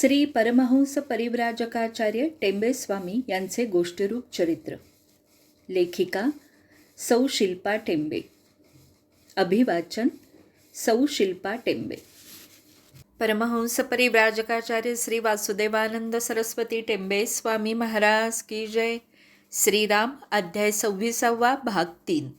श्री परमहंस परिव्राजकाचार्य टेंबेस्वामी यांचे गोष्टीरूप चरित्र. लेखिका सौ शिल्पा टेंबे. अभिवाचन सौ शिल्पा टेंबे. परमहंस परिव्राजकाचार्य श्री वासुदेवानंद सरस्वती टेंबे स्वामी महाराज की जय. श्रीराम अध्याय सव्वीसावा भाग तीन.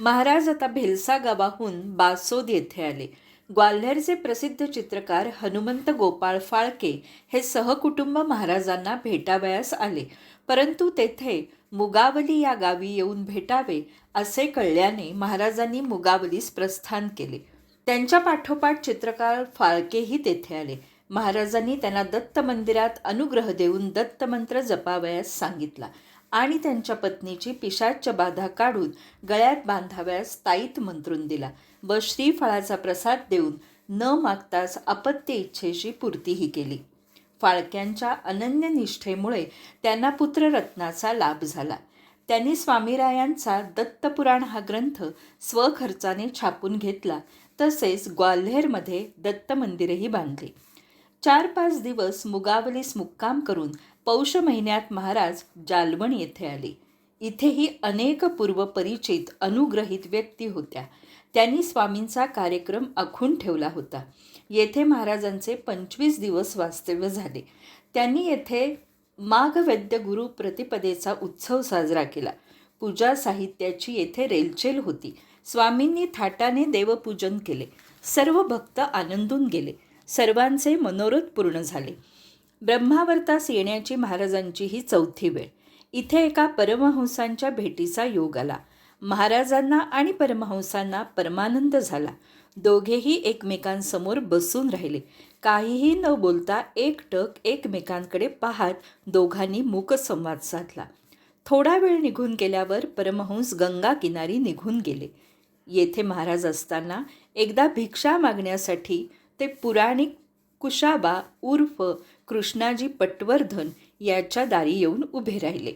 महाराज आता भेलसा गावाहून बासोद येथे आले. ग्वाल्हेरचे प्रसिद्ध चित्रकार हनुमंत गोपाळ फाळके हे सहकुटुंब महाराजांना भेटावयास आले. परंतु तेथे मुगावली या गावी येऊन भेटावे असे कळल्याने महाराजांनी मुगावलीस प्रस्थान केले. त्यांच्या पाठोपाठ चित्रकार फाळकेही तेथे आले. महाराजांनी त्यांना दत्त मंदिरात अनुग्रह देऊन दत्त मंत्र जपावयास सांगितला आणि त्यांच्या पत्नीची पिशाच्च बाधा काढून गळ्यात बांधाव्यास ताईत मंत्रून दिला. व श्रीफळाचा प्रसाद देऊन न मागताच अपत्य इच्छेची पूर्तीही केली. फाळक्यांच्या अनन्य निष्ठेमुळे त्यांना पुत्ररत्नाचा लाभ झाला. त्यांनी स्वामीरायांचा दत्तपुराण हा ग्रंथ स्वखर्चाने छापून घेतला. तसेच ग्वाल्हेरमध्ये दत्त मंदिरही बांधले. चार पाच दिवस मुगावलीस मुक्काम करून पौष महिन्यात महाराज जालवण येथे आले. इथेही अनेक पूर्वपरिचित अनुग्रहित व्यक्ती होत्या. त्यांनी स्वामींचा कार्यक्रम आखून ठेवला होता. येथे महाराजांचे पंचवीस दिवस वास्तव्य झाले. त्यांनी येथे माघ वैद्य गुरु प्रतिपदेचा उत्सव साजरा केला. पूजा साहित्याची येथे रेलचेल होती. स्वामींनी थाटाने देवपूजन केले. सर्व भक्त आनंदून गेले. सर्वांचे मनोरथ पूर्ण झाले. ब्रह्मावर्तास येण्याची महाराजांची ही चौथी वेळ. इथे एका परमहंसांच्या भेटीचा योग आला. महाराजांना आणि परमहंसांना परमानंद झाला. दोघेही एकमेकांसमोर बसून राहिले. काहीही न बोलता एकटक एकमेकांकडे पाहत दोघांनी मूकसंवाद साधला. थोडा वेळ निघून गेल्यावर परमहंस गंगा किनारी निघून गेले. येथे महाराज असताना एकदा भिक्षा मागण्यासाठी ते पुराणिक कुशाबा उर्फ कृष्णाजी पटवर्धन याच्या दारी येऊन उभे राहिले.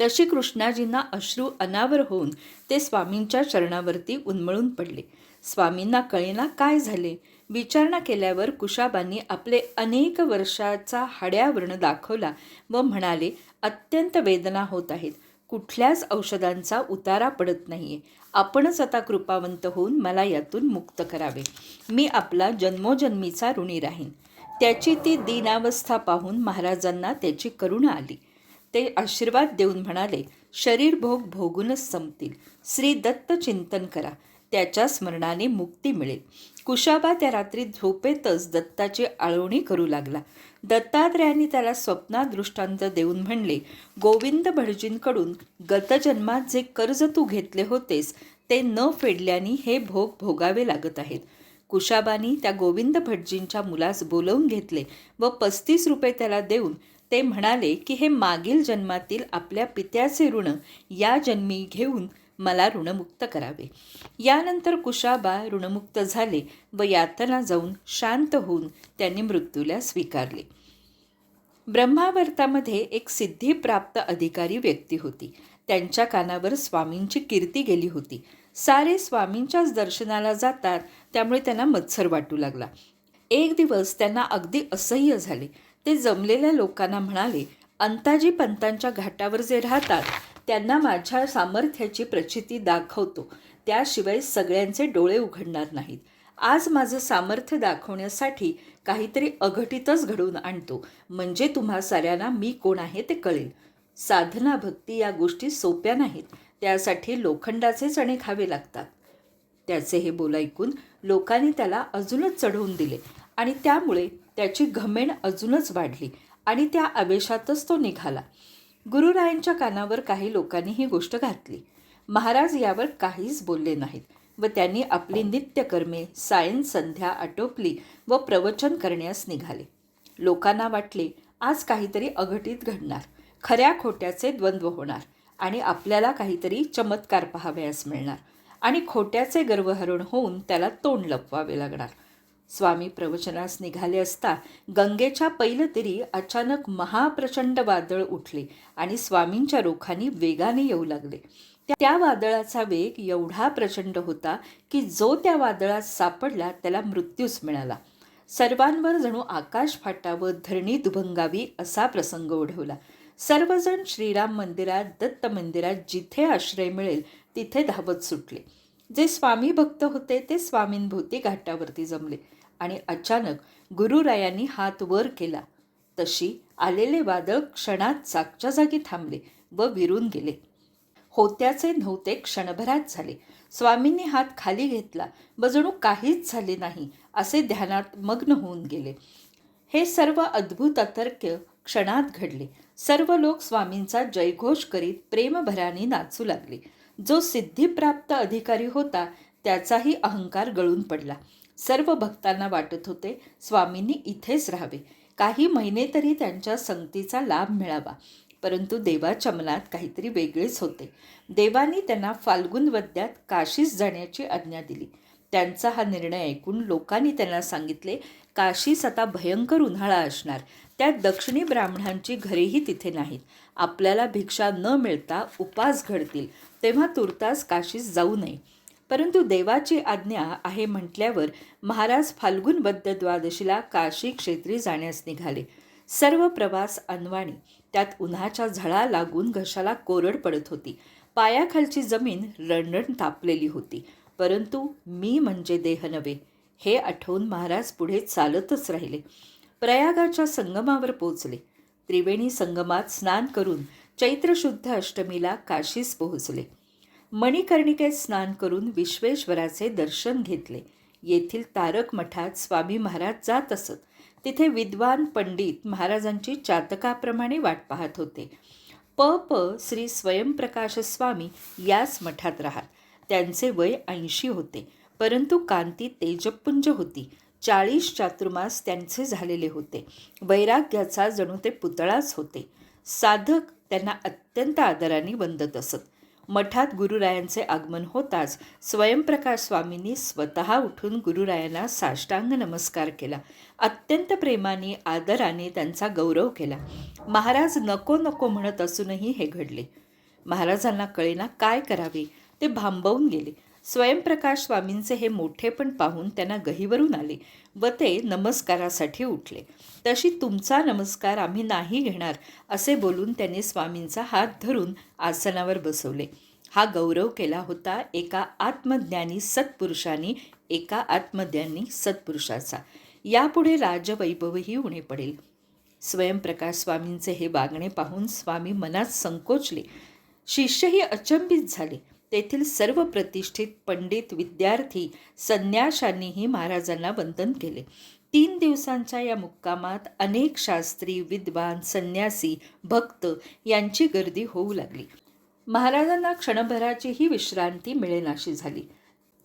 तशी कृष्णाजींना अश्रू अनावर होऊन ते स्वामींच्या चरणावरती उन्मळून पडले. स्वामींना कळेना काय झाले? विचारणा केल्यावर कुशाबांनी आपले अनेक वर्षाचा हाड्यावर्ण दाखवला व म्हणाले अत्यंत वेदना होत आहेत. कुठल्याच औषधांचा उतारा पडत नाही आहे आपणच आता कृपावंत होऊन मला यातून मुक्त करावे. मी आपला जन्मोजन्मीचा ऋणी राहीन. त्याची ती दीनावस्था पाहून महाराजांना त्याची करुणा आली. ते आशीर्वाद देऊन म्हणाले शरीर भोग भोगूनच संपतील. श्री दत्त चिंतन करा. त्याच्या स्मरणाने मुक्ती मिळेल. कुशाबा त्या रात्री झोपेतच दत्ताची आळवणी करू लागला. दत्तात्रयांनी त्याला स्वप्नात दृष्टांत देऊन म्हणले गोविंद भटजींकडून गतजन्मात जे कर्ज तू घेतले होतेस ते न फेडल्याने हे भोग भोगावे लागत आहेत कुशाबानी त्या गोविंद भटजींच्या मुलास बोलवून घेतले व पस्तीस रुपये त्याला देऊन ते म्हणाले की हे मागील जन्मातील आपल्या पित्याचे ऋण या जन्मी घेऊन मला ऋणमुक्त करावे. यानंतर कुशाबा ऋणमुक्त झाले व यातना जाऊन शांत होऊन त्यांनी मृत्यूला स्वीकारले. ब्रह्मावर्तामध्ये एक सिद्धीप्राप्त अधिकारी व्यक्ती होती. त्यांच्या कानावर स्वामींची कीर्ती गेली होती. सारे स्वामींच्याच दर्शनाला जातात त्यामुळे त्यांना मत्सर वाटू लागला. एक दिवस त्यांना अगदी असह्य झाले. ते जमलेल्या लोकांना म्हणाले अंताजी पंतांच्या घाटावर जे राहतात त्यांना माझ्या सामर्थ्याची प्रचिती दाखवतो. त्याशिवाय सगळ्यांचे डोळे उघडणार नाहीत. आज माझं सामर्थ्य दाखवण्यासाठी काहीतरी अघटितच घडवून आणतो. म्हणजे तुम्हा साऱ्यांना मी कोण आहे ते कळेल. साधना भक्ती या गोष्टी सोप्या नाहीत. त्यासाठी लोखंडाचे चणे खावे लागतात. त्याचे हे बोल ऐकून लोकांनी त्याला अजूनच चढवून दिले आणि त्यामुळे त्याची घमेण अजूनच वाढली आणि त्या आवेशातच तो निघाला. गुरुरायांच्या कानावर काही लोकांनी ही गोष्ट घातली. महाराज यावर काहीच बोलले नाहीत व त्यांनी आपली नित्यकर्मे सायन संध्या आटोपली व प्रवचन करण्यास निघाले. लोकांना वाटले आज काहीतरी अघटित घडणार. खऱ्या खोट्याचे द्वंद्व होणार आणि आपल्याला काहीतरी चमत्कार पहावयास मिळणार आणि खोट्याचे गर्वहरण होऊन त्याला तोंड लपवावे लागणार. स्वामी प्रवचनास निघाले असता गंगेच्या पैलतीरी अचानक महाप्रचंड वादळ उठले आणि स्वामींच्या रोखानी वेगाने येऊ लागले. त्या वादळाचा वेग एवढा प्रचंड होता की जो त्या वादळात सापडला त्याला मृत्यूच मिळाला. सर्वांवर जणू आकाश फाटावं धरणी दुभंगावी असा प्रसंग ओढवला. सर्वजण श्रीराम मंदिरात दत्त मंदिरात जिथे आश्रय मिळेल तिथे धावत सुटले. जे स्वामी भक्त होते ते स्वामींभोवती घाटावरती जमले. आणि अचानक गुरुरायांनी हात वर केला. तशी आलेले वादळ क्षणात जागच्या जागी थांबले व विरून गेले. होत्याचे नव्हते क्षणभरात झाले. स्वामींनी हात खाली घेतला. व जणू काहीच झाले नाही असे ध्यानात मग्न होऊन गेले. हे सर्व अद्भुत अतर्क्य क्षणात घडले. सर्व लोक स्वामींचा जयघोष करीत प्रेमभराने नाचू लागले. जो सिद्धिप्राप्त अधिकारी होता त्याचाही अहंकार गळून पडला. सर्व भक्तांना वाटत होते स्वामींनी इथेच राहावे. काही महिने तरी त्यांच्या संगतीचा लाभ मिळावा. परंतु देवाच्या मनात काहीतरी वेगळेच होते. देवानी त्यांना फाल्गुन वद्यात काशीस जाण्याची आज्ञा दिली. त्यांचा हा निर्णय ऐकून लोकांनी त्यांना सांगितले काशीस आता भयंकर उन्हाळा असणार. त्यात दक्षिणी ब्राह्मणांची घरेही तिथे नाहीत. आपल्याला भिक्षा न मिळता उपास घडतील. तेव्हा तुर्तास काशीस जाऊ नये. परंतु देवाची आज्ञा आहे म्हटल्यावर महाराज फाल्गुन बद्ध द्वादशीला काशी क्षेत्री जाण्यास निघाले. सर्व प्रवास अनवाणी. त्यात उन्हाच्या झळा लागून घशाला कोरड पडत होती. पायाखालची जमीन रणरण तापलेली होती. परंतु मी म्हणजे देह नव्हे. हे आठवून महाराज पुढे चालतच राहिले. प्रयागाच्या संगमावर पोचले त्रिवेणी संगमात स्नान करून चैत्रशुद्ध अष्टमीला काशीस पोहोचले. मणिकर्णिकेत स्नान करून विश्वेश्वराचे दर्शन घेतले. येथील तारक मठात स्वामी महाराज जात असत. तिथे विद्वान पंडित महाराजांची चातकाप्रमाणे वाट पाहत होते. प प श्री स्वयंप्रकाश स्वामी याच मठात राहत. त्यांचे वय ऐंशी होते. परंतु कांती तेजपुंज होती. चाळीस चातुर्मास त्यांचे झालेले होते. वैराग्याचा जणू ते पुतळाच होते. साधक त्यांना अत्यंत आदराने वंदत असत. मठात गुरुरायांचे आगमन होताच स्वयंप्रकाश स्वामींनी स्वतः उठून गुरुरायांना साष्टांग नमस्कार केला. अत्यंत प्रेमाने आदराने त्यांचा गौरव केला. महाराज नको नको म्हणत असूनही हे घडले. महाराजांना कळेना काय करावे ते भांबवून गेले. स्वयंप्रकाश स्वामींचे हे मोठेपण पाहून त्यांना गहीवरून आले व ते नमस्कारासाठी उठले. तशी तुमचा नमस्कार आम्ही नाही घेणार असे बोलून त्यांनी स्वामींचा हात धरून आसनावर बसवले. हा गौरव केला होता एका आत्मज्ञानी सत्पुरुषांनी एका आत्मज्ञानी सत्पुरुषाचा. यापुढे राजवैभवही उणे पडेल. स्वयंप्रकाश स्वामींचे हे वागणे पाहून स्वामी मनात संकोचले. शिष्यही अचंबित झाले. तेथील सर्व प्रतिष्ठित पंडित विद्यार्थी संन्याशांनीही महाराजांना वंदन केले. तीन दिवसांच्या या मुक्कामात अनेक शास्त्री विद्वान संन्यासी भक्त यांची गर्दी होऊ लागली. महाराजांना क्षणभराचीही विश्रांती मिळेनाशी झाली.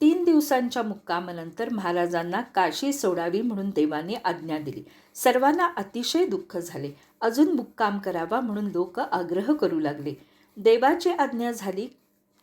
तीन दिवसांच्या मुक्कामानंतर महाराजांना काशी सोडावी म्हणून देवाने आज्ञा दिली. सर्वांना अतिशय दुःख झाले. अजून मुक्काम करावा म्हणून लोक आग्रह करू लागले. देवाची आज्ञा झाली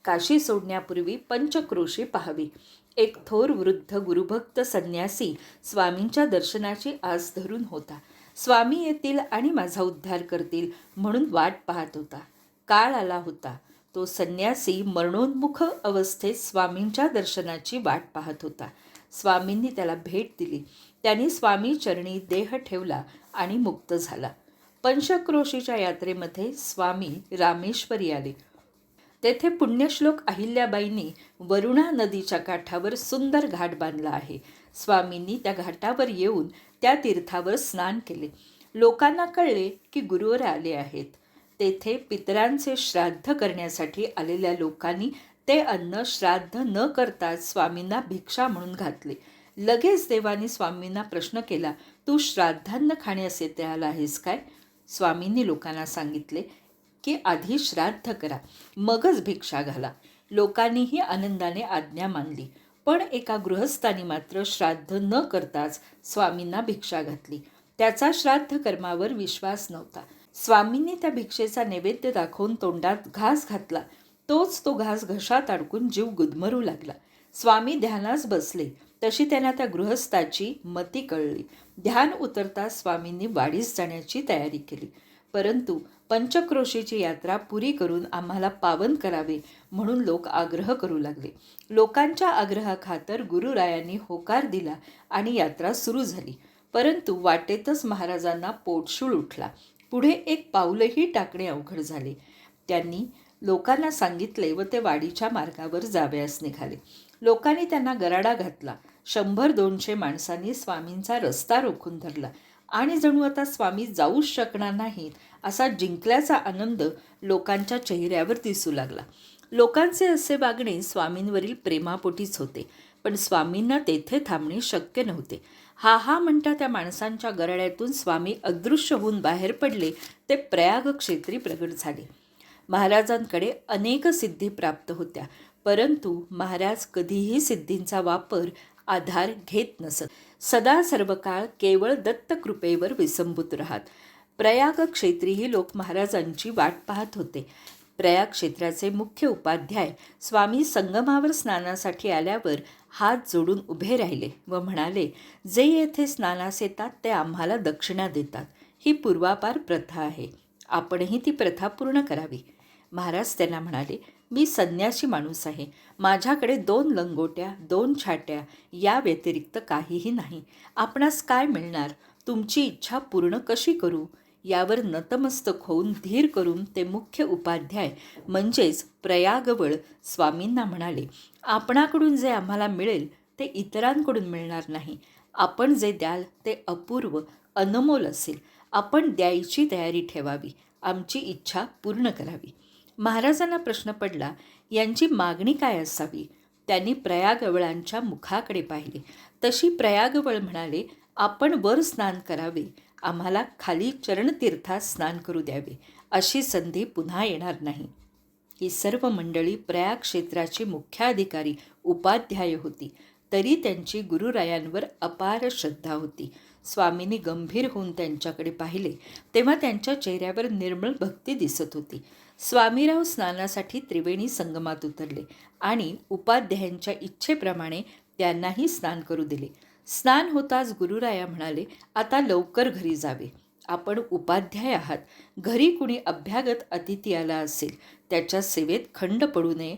काशी सोडण्यापूर्वी पंचक्रोशी पाहावी. एक थोर वृद्ध गुरुभक्त संन्यासी स्वामींच्या दर्शनाची आस धरून होता. स्वामी येतील आणि माझा उद्धार करतील म्हणून वाट पाहत होता. काळ आला होता. तो संन्यासी मरणोन्मुख अवस्थेत स्वामींच्या दर्शनाची वाट पाहत होता. स्वामींनी त्याला भेट दिली. त्यांनी स्वामी चरणी देह ठेवला आणि मुक्त झाला. पंचक्रोशीच्या यात्रेमध्ये स्वामी रामेश्वरी आले. तेथे पुण्यश्लोक अहिल्याबाईंनी वरुणा नदीच्या काठावर सुंदर घाट बांधला आहे. स्वामींनी त्या घाटावर येऊन त्या तीर्थावर स्नान केले. लोकांना कळले की गुरुवर आले आहेत. तेथे पितरांचे श्राद्ध करण्यासाठी आलेल्या लोकांनी ते अन्न श्राद्ध न करताच स्वामींना भिक्षा म्हणून घातले. लगेच देवानी स्वामींना प्रश्न केला तू श्राद्धान्न खाण्यास येते आला आहेस काय? स्वामींनी लोकांना सांगितले की आधी श्राद्ध करा. मगच भिक्षा घाला. लोकांनीही आनंदाने आज्ञा मानली. पण एका गृहस्थानी मात्र श्राद्ध न करताच स्वामींना भिक्षा घातली. त्याचा श्राद्ध कर्मावर विश्वास नव्हता. स्वामींनी त्या भिक्षेचा नैवेद्य दाखवून तोंडात घास घातला. तोच तो घास घशात अडकून जीव गुदमरू लागला. स्वामी ध्यानास बसले. तशी त्यांना त्या गृहस्थाची मती कळली. ध्यान उतरता स्वामींनी वाढीस जाण्याची तयारी केली. परंतु पंचक्रोशीची यात्रा पुरी करून आम्हाला पावन करावे म्हणून लोक आग्रह करू लागले. लोकांच्या आग्रहाखातर गुरुरायांनी होकार दिला आणि यात्रा सुरू झाली. परंतु वाटेतच महाराजांना पोटशूळ उठला. पुढे एक पाऊलही टाकणे अवघड झाले. त्यांनी लोकांना सांगितले व ते वाडीच्या मार्गावर जावयास निघाले. लोकांनी त्यांना गराडा घातला. शंभर दोनशे माणसांनी स्वामींचा रस्ता रोखून धरला. आणि जणू आता स्वामी जाऊच शकणार नाहीत असा जिंकल्याचा आनंद लोकांच्या चेहऱ्यावर दिसू लागला. लोकांचे असे वागणे स्वामींवरील प्रेमापोटीच होते पण स्वामींना तेथे थांबणे शक्य नव्हते. हा हा म्हणता त्या माणसांच्या गरड्यातून स्वामी अदृश्य होऊन बाहेर पडले ते प्रयाग क्षेत्री प्रगट झाले. महाराजांकडे अनेक सिद्धी प्राप्त होत्या परंतु महाराज कधीही सिद्धींचा वापर आधार घेत नसत. सदा सर्व काळ केवळ दत्तकृपेवर विसंबूत राहत. प्रयाग क्षेत्रीही लोक महाराजांची वाट पाहत होते. प्रयाग क्षेत्राचे मुख्य उपाध्याय स्वामी संगमावर स्नानासाठी आल्यावर हात जोडून उभे राहिले व म्हणाले जे येथे स्नानास येतात ते आम्हाला दक्षिणा देतात. ही पूर्वापार प्रथा आहे. आपणही ती प्रथा पूर्ण करावी. महाराज त्यांना म्हणाले मी संन्यासी माणूस आहे. माझ्याकडे दोन लंगोट्या दोन छाट्या या व्यतिरिक्त काहीही नाही. आपणास काय मिळणार? तुमची इच्छा पूर्ण कशी करू? यावर नतमस्तक होऊन धीर करून ते मुख्य उपाध्याय म्हणजेच प्रयागवळ स्वामींना म्हणाले आपणाकडून जे आम्हाला मिळेल ते इतरांकडून मिळणार नाही. आपण जे द्याल ते अपूर्व अनमोल असेल. आपण द्यायची तयारी ठेवावी. आमची इच्छा पूर्ण करावी. महाराजांना प्रश्न पडला यांची मागणी काय असावी? त्यांनी प्रयागवळांच्या मुखाकडे पाहिले. तशी प्रयागवळ म्हणाले आपण वर स्नान करावे. आम्हाला खाली चरणतीर्थात स्नान करू द्यावे. अशी संधी पुन्हा येणार नाही. ही सर्व मंडळी प्रयाग क्षेत्राची मुख्याधिकारी उपाध्याय होती. तरी त्यांची गुरुरायांवर अपार श्रद्धा होती. स्वामींनी गंभीर होऊन त्यांच्याकडे पाहिले तेव्हा त्यांच्या चेहऱ्यावर निर्मळ भक्ती दिसत होती. स्वामीराव स्नानासाठी त्रिवेणी संगमात उतरले आणि उपाध्यायांच्या इच्छेप्रमाणे त्यांनाही स्नान करू दिले. स्नान होताच गुरुराया म्हणाले आता लवकर घरी जावे. आपण उपाध्याय आहात. घरी कुणी अभ्यागत अतिथी आला असेल त्याच्या सेवेत खंड पडू नये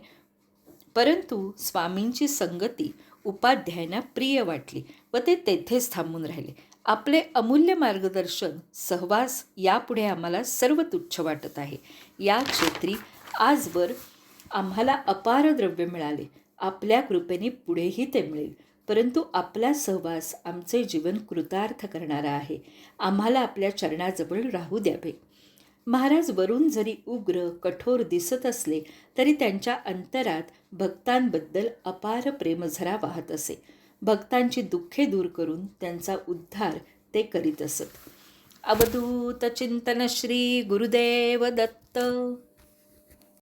परंतु स्वामींची संगती उपाध्यायांना प्रिय वाटली व ते तेथेच थांबून राहिले. आपले अमूल्य मार्गदर्शन सहवास यापुढे आम्हाला सर्व तुच्छ वाटत आहे. या क्षेत्री आजवर आम्हाला अपार द्रव्य मिळाले. आपल्या कृपेने पुढेही ते मिळेल. परंतु आपला सहवास आमचे जीवन कृतार्थ करणारा आहे. आम्हाला आपल्या चरणाजवळ राहू द्यावे. महाराज वरून जरी उग्र कठोर दिसत असले तरी त्यांच्या अंतरात भक्तांबद्दल अपार प्रेमझरा वाहत असे. भक्तांची दुःखे दूर करून त्यांचा उद्धार ते करीत असत. अवधूत चिंतन श्री गुरुदेव दत्त.